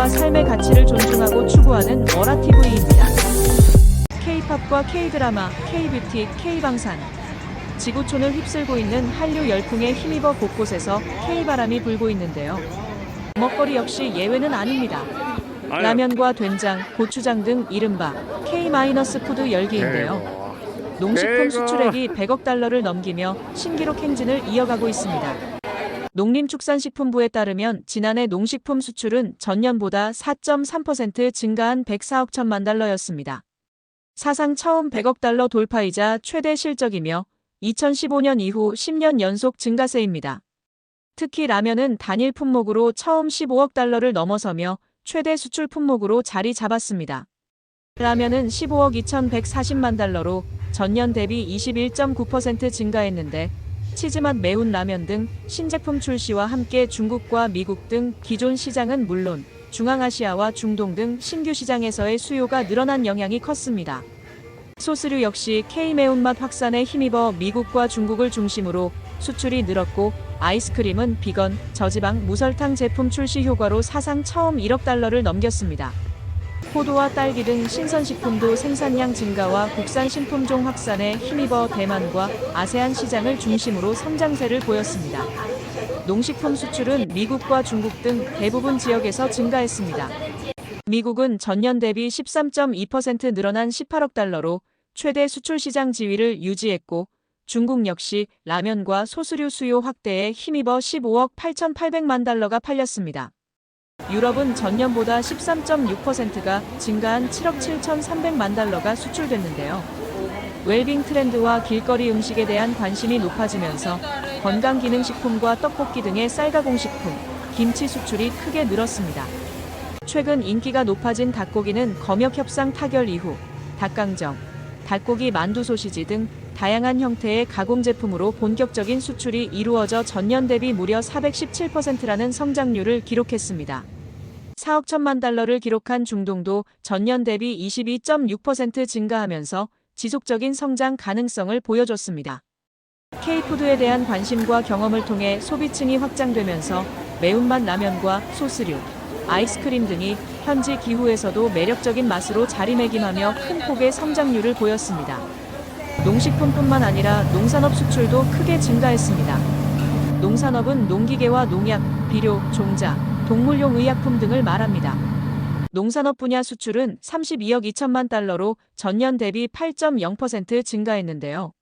문화와 삶의 가치를 존중하고 추구하는 워라TV입니다. K-팝과 K-드라마, K-뷰티, K-방산. 지구촌을 휩쓸고 있는 한류 열풍에 힘입어 곳곳에서 K-바람이 불고 있는데요. 먹거리 역시 예외는 아닙니다. 라면과 된장, 고추장 등 이른바 K-푸드 열기인데요. 농식품. 수출액이 100억 달러를 넘기며 신기록 행진을 이어가고 있습니다. 농림축산식품부에 따르면 지난해 농식품 수출은 전년보다 4.3% 증가한 104억 천만 달러였습니다. 사상 처음 100억 달러 돌파이자 최대 실적이며 2015년 이후 10년 연속 증가세입니다. 특히 라면은 단일 품목으로 처음 15억 달러를 넘어서며 최대 수출 품목으로 자리 잡았습니다. 라면은 15억 2,140만 달러로 전년 대비 21.9% 증가했는데 치즈맛 매운 라면 등 신제품 출시와 함께 중국과 미국 등 기존 시장은 물론 중앙아시아와 중동 등 신규 시장에서의 수요가 늘어난 영향이 컸습니다. 소스류 역시 K 매운맛 확산에 힘입어 미국과 중국을 중심으로 수출이 늘었고 아이스크림은 비건, 저지방, 무설탕 제품 출시 효과로 사상 처음 1억 달러를 넘겼습니다. 포도와 딸기 등 신선식품도 생산량 증가와 국산 신품종 확산에 힘입어 대만과 아세안 시장을 중심으로 성장세를 보였습니다. 농식품 수출은 미국과 중국 등 대부분 지역에서 증가했습니다. 미국은 전년 대비 13.2% 늘어난 18억 달러로 최대 수출 시장 지위를 유지했고 중국 역시 라면과 소스류 수요 확대에 힘입어 15억 8,800만 달러가 팔렸습니다. 유럽은 전년보다 13.6%가 증가한 7억 7,300만 달러가 수출됐는데요. 웰빙 트렌드와 길거리 음식에 대한 관심이 높아지면서 건강기능식품과 떡볶이 등의 쌀가공식품, 김치 수출이 크게 늘었습니다. 최근 인기가 높아진 닭고기는 검역 협상 타결 이후 닭강정, 닭고기 만두 소시지 등 다양한 형태의 가공 제품으로 본격적인 수출이 이루어져 전년 대비 무려 417%라는 성장률을 기록했습니다. 4억 천만 달러를 기록한 중동도 전년 대비 22.6% 증가하면서 지속적인 성장 가능성을 보여줬습니다. K푸드에 대한 관심과 경험을 통해 소비층이 확장되면서 매운맛 라면과 소스류, 아이스크림 등이 현지 기후에서도 매력적인 맛으로 자리매김하며 큰 폭의 성장률을 보였습니다. 농식품뿐만 아니라 농산업 수출도 크게 증가했습니다. 농산업은 농기계와 농약, 비료, 종자, 동물용 의약품 등을 말합니다. 농산업 분야 수출은 32억 2천만 달러로 전년 대비 8.0% 증가했는데요.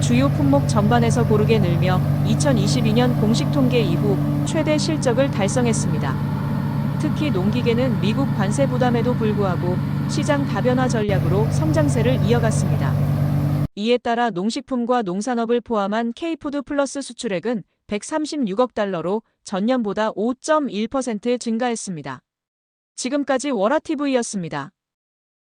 주요 품목 전반에서 고르게 늘며 2022년 공식 통계 이후 최대 실적을 달성했습니다. 특히 농기계는 미국 관세 부담에도 불구하고 시장 다변화 전략으로 성장세를 이어갔습니다. 이에 따라 농식품과 농산업을 포함한 K푸드 플러스 수출액은 136억 달러로 전년보다 5.1% 증가했습니다. 지금까지 워라TV였습니다.